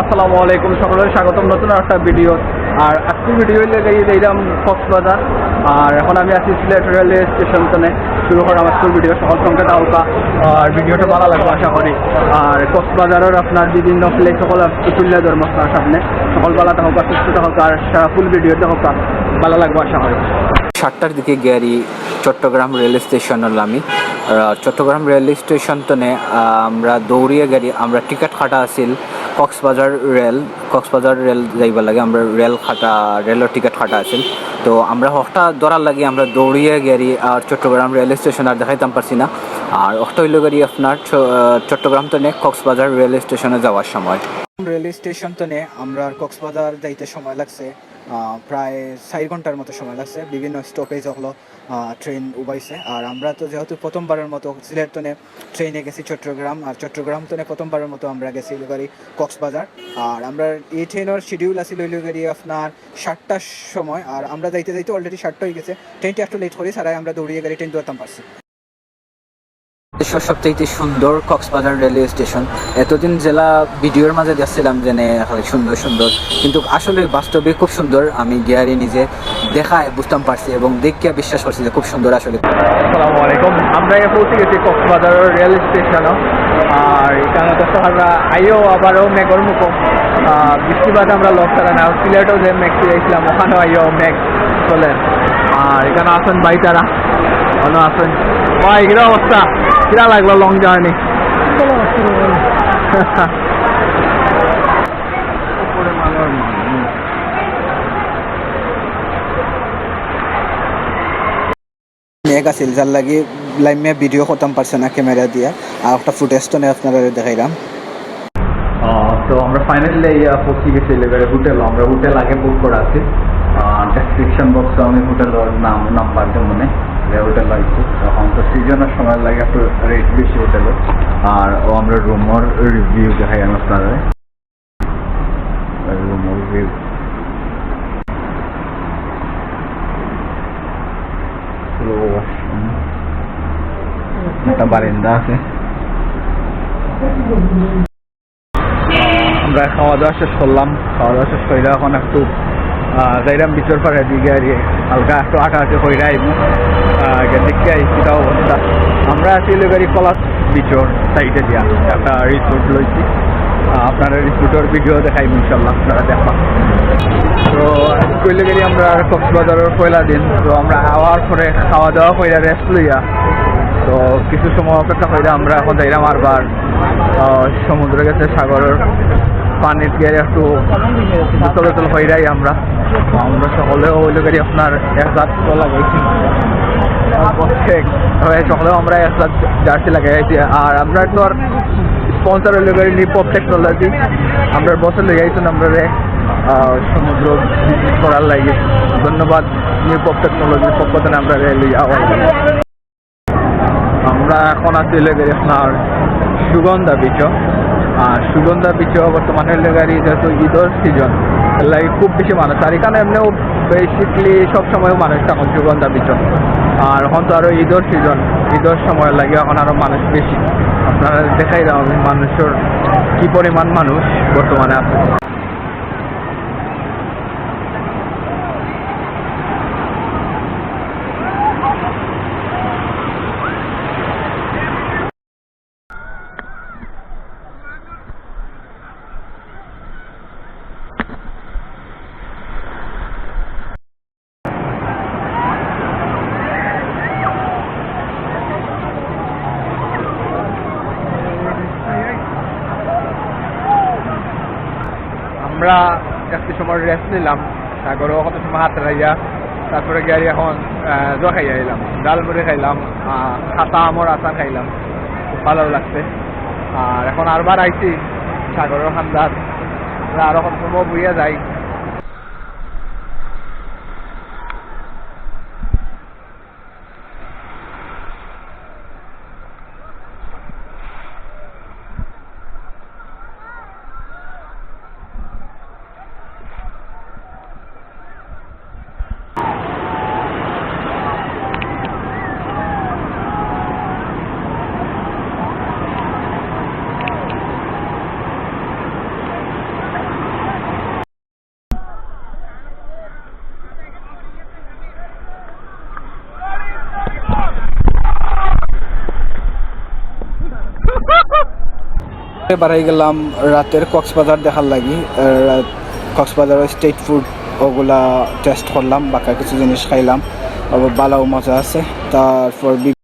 আসসালামু আলাইকুম সকলের, স্বাগতম নতুন একটা ভিডিও আর আজকের ভিডিও লেগে এইরাম কক্সবাজার। আর এখন আমি আছি সিলেট রেলওয়ে স্টেশন। তনে শুরু করা স্কুল ভিডিও সকল সঙ্গে তাহকা আর ভিডিওটা ভালো লাগবে আশা করি। আর কক্সবাজারের আপনার বিভিন্ন প্লেস সকল তুলে ধর্ম সামনে। সকল ভালো থাকুক সুস্থ থাকুক আর ফুল ভিডিওটা হোক, ভালো লাগবে আশা করি। সাতটার দিকে গিয়ারি, চট্টগ্রাম রেল স্টেশন আমি। চট্টগ্রাম রেল স্টেশন তনে আমরা দৌড়িয়ে গাড়ি আমরা টিকিট কাটা আছিল। কক্সবাজার রেল কক্সবাজার রেল যাইবার লাগে, আমরা রেল খাটা, রেলের টিকিট খাটা আছিল। তো আমরা হঠাৎ ধরার লাগে আমরা দৌড়িয়ে গেড়ি আর চট্টগ্রাম রেল স্টেশন আর দেখাইতাম পারছি না। আর অষ্ট হইল গাড়ি আপনার চট্টগ্রাম তো নেই কক্সবাজার রেল স্টেশনে যাওয়ার সময়। রেল স্টেশন তো নেই আমরা কক্সবাজার যাইতে সময় লাগছে। প্রায় চার ঘণ্টার মতো সময় লাগছে। বিভিন্ন স্টপেজ হলো ট্রেন উবাইছে। আর আমরা তো যেহেতু প্রথমবারের মতো সিলেট তনে ট্রেনে গেছি চট্টগ্রাম, আর চট্টগ্রাম তনে প্রথমবারের মতো আমরা গেছি গাড়ি কক্সবাজার। আর আমরা এই ট্রেনের শিডিউল আছিল হইল গাড়ি আপনার সাতটার সময়। আর আমরা যাইতে যাইতে অলরেডি সাতটা হয়ে গেছে ট্রেনটা একটু লেট করি সারাই, আমরা দৌড়িয়ে গাড়ি ট্রেন ধরতাম পারছি। দেশের সবচাইতে সুন্দর কক্সবাজার রেলওয়ে স্টেশন। এতদিন জেলা ভিডিওর মাঝে দেখছিলাম যে সুন্দর সুন্দর। কিন্তু আসলে বাস্তবে খুব সুন্দর। আমি গিয়ারি নিজে দেখায় বুঝতাম পারছি এবং দেখিয়া বিশ্বাস করছি যে খুব সুন্দর আসলে। আসসালামু আলাইকুম। আমরা পৌঁছে গেছি কক্সবাজার রেল স্টেশনও। আর এখানে তো আমরা আইও আবারও মেঘর মুখো। বৃষ্টিবাদ আমরা লক ছাড়া না সিলেটও যে মেঘ ছিলাম ওখানেও আইও মেঘ চলে। আর এখানে আছেন ভাই তারা। ওখানে আছেন ভাই কিরা অবস্থা? কিরা লাগল লং জার্নি মেঘ আছিল যার লাগে লাইমে ভিডিও করতাম পারছে না ক্যামেরা দিয়া। আর একটা ফুটেজ তো নেই আপনারা দেখাইলাম। তো আমরা ফাইনালি পৌঁছে গেছি এবারে হোটেল আমরা হোটেল আগে বুক করা আছি। ডেসক্রিপশন বক্সে আমি হোটেলের নাম নাম্বার দেবো হোটেল লাগছে। তখন তো সিজনের সময় লাগে একটু রেট বেশি হোটেলের আর ও আমরা রুমের রিভিউ দেখাই আমি আপনাদের রুমের রিভিউ আমরা খাওয়া দাওয়া শেষ করলাম। খাওয়া দাওয়া শেষ করে এখন একটু আহ, যাইলাম বিচর পাড়ে দিকে আর হালকা একটু আটা আছে কইরা আইব দেখতে আইছি তাও অবস্থা। আমরা আছি গাড়ি কলাস বিচর সাইডে দিয়া। একটা রিসোর্ট লইছি। আপনারা রিসোর্টের ভিডিও দেখাইব ইনশাল্লাহ আপনারা দেখবা। তো কইলে গেলি আমরা কক্সবাজারের পয়লা দিন। তো আমরা আওয়ার পরে খাওয়া দাওয়া কইরা রেস্ট লইয়া। তো কিছু সময় অপেক্ষা করে আমরা এখন যাইলাম আরবার সমুদ্রে গেছে সাগরের। পানির গিয়ে একটু চলাচল হইরাই আমরা। আমরা সকলেও হইলে গাড়ি আপনার এক রাত লাগাইছি সকলেও আমরা এক রাত জার্সি লাগাইছি আর আমরা তো আর স্পন্সর হইলে নিপপ টেকনোলজি আমরা বছর লেগাইছেন আমরা রে সমুদ্র করার লাগে। ধন্যবাদ নিপপ টেকনোলজির পক্ষ থেকে আমরা রে লইয়া আমরা এখন আছি লেগে আপনার সুগন্ধা বিচ আর সুগন্ধা বিচ বর্তমানে লেগারি যেহেতু ঈদর সিজন লাইক খুব বেশি মানুষ। আর এখানে এমনিও বেসিকলি সব সময় মানুষ থাকুন সুগন্ধা বিচ আর এখন তো আরও ঈদর সিজন ঈদর সময় লাগে এখন আরও মানুষ বেশি। আপনারা দেখাই দাও মানুষের কি পরিমাণ মানুষ বর্তমানে আছে। আমরা একটু সময় রেস্ট নিলাম। সাগরও কত সময় হাতে রাইয়া, তারপরে গাড়ি এখন জোয়া খাইয়া এলাম ডাল মুড়ি খাইলাম খাতা আমর আচার খাইলাম। ভালো লাগছে। আর এখন আরবার আইছি, সাগরের খান্দার। আরও কত সময় বুইয়া যাই বাড়াই গেলাম রাতের কক্সবাজার দেখার লাগি। কক্সবাজারের স্ট্রিট ফুড ওগুলা টেস্ট করলাম, বাকি কিছু জিনিস খাইলাম। আবার বালাও মজা আছে। তারপর